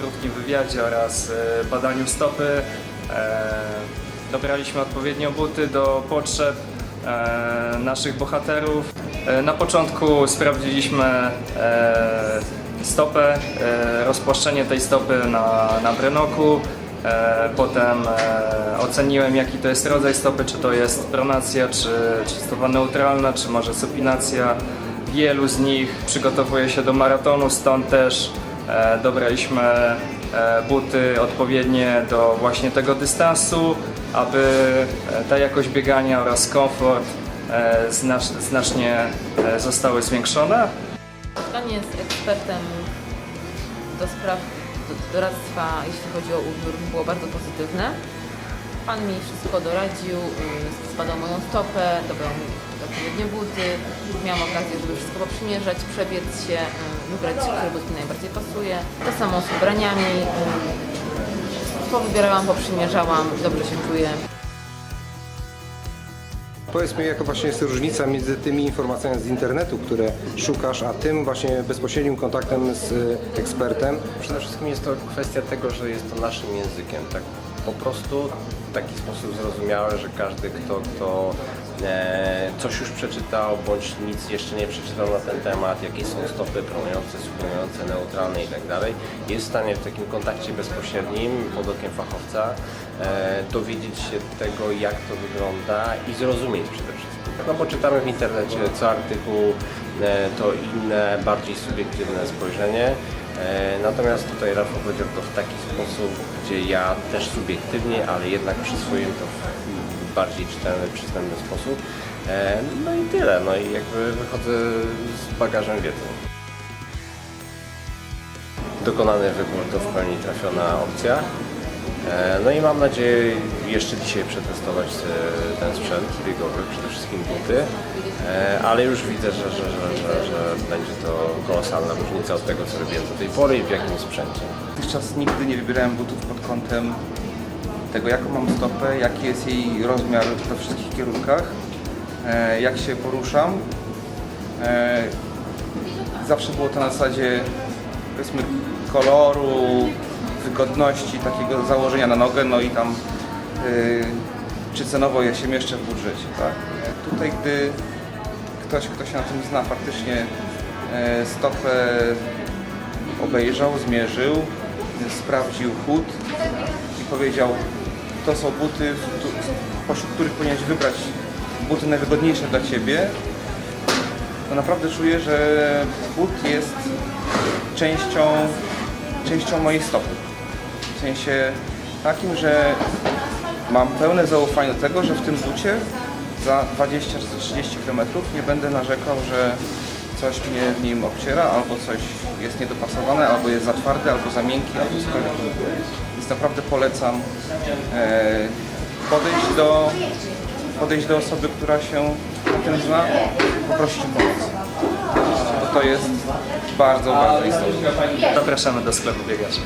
krótkim wywiadzie oraz e, badaniu stopy. E, Dobraliśmy odpowiednio buty do potrzeb e, naszych bohaterów. Na początku sprawdziliśmy stopę, rozpłaszczenie tej stopy na, na brenoku. Potem oceniłem jaki to jest rodzaj stopy, czy to jest pronacja, czy, czy stopa neutralna, czy może supinacja. Wielu z nich przygotowuje się do maratonu, stąd też dobraliśmy e, buty odpowiednie do właśnie tego dystansu, aby e, ta jakość biegania oraz komfort e, znacznie e, zostały zwiększone. Spotkanie z ekspertem do spraw do- doradztwa, jeśli chodzi o ubiór, było bardzo pozytywne. Pan mi wszystko doradził, y, zbadał moją stopę, dobrał mi odpowiednie buty, miałam okazję, żeby wszystko poprzymierzać, przebiec się, y, wybrać, który but mi najbardziej pasuje. To samo z ubraniami. Powybierałam, poprzymierzałam, dobrze się czuję. Powiedz mi, jaka właśnie jest różnica między tymi informacjami z internetu, które szukasz, a tym właśnie bezpośrednim kontaktem z y, ekspertem. Przede wszystkim jest to kwestia tego, że jest to naszym językiem, tak po prostu w taki sposób zrozumiałe, że każdy, kto, kto e, coś już przeczytał, bądź nic jeszcze nie przeczytał na ten temat, jakie są stopy promujące, suplujące, neutralne i tak jest w stanie w takim kontakcie bezpośrednim pod okiem fachowca e, dowiedzieć się tego, jak to wygląda i zrozumieć przede wszystkim. No bo czytamy w internecie co artykuł, e, to inne, bardziej subiektywne spojrzenie. E, Natomiast tutaj Rafał powiedział to w taki sposób, gdzie ja też subiektywnie, ale jednak przyswoiłem to w bardziej czytelny, przystępny sposób. E, No i tyle, no i jakby wychodzę z bagażem wiedzy. Dokonany wybór to w pełni trafiona opcja. E, No i mam nadzieję jeszcze dzisiaj przetestować e, ten sprzęt biegowy, przede wszystkim buty, E, ale już widzę, że, że, że, że, będzie to kolosalna różnica od tego, co robiłem do tej pory i w jakim sprzęcie. Dotychczas nigdy nie wybierałem butów pod kątem tego, jaką mam stopę, jaki jest jej rozmiar we wszystkich kierunkach, jak się poruszam. Zawsze było to na zasadzie, powiedzmy, koloru, wygodności, takiego założenia na nogę, no i tam y, czy cenowo ja się mieszczę w budżecie, tak? Tutaj, gdy ktoś, kto się na tym zna, faktycznie e, stopę obejrzał, zmierzył, sprawdził chód i powiedział, to są buty, pośród których powinieneś wybrać buty najwygodniejsze dla Ciebie, to naprawdę czuję, że but jest częścią, częścią mojej stopy. W sensie takim, że mam pełne zaufanie do tego, że w tym bucie za 20 czy 30 km nie będę narzekał, że coś mnie w nim obciera, albo coś jest niedopasowane, albo jest za twardy, albo za miękki, albo cokolwiek. Więc naprawdę polecam e, podejść do, podejść do osoby, która się na tym zna, poprosić o pomoc. To jest bardzo, bardzo istotne. Zapraszamy do sklepu biegaczy.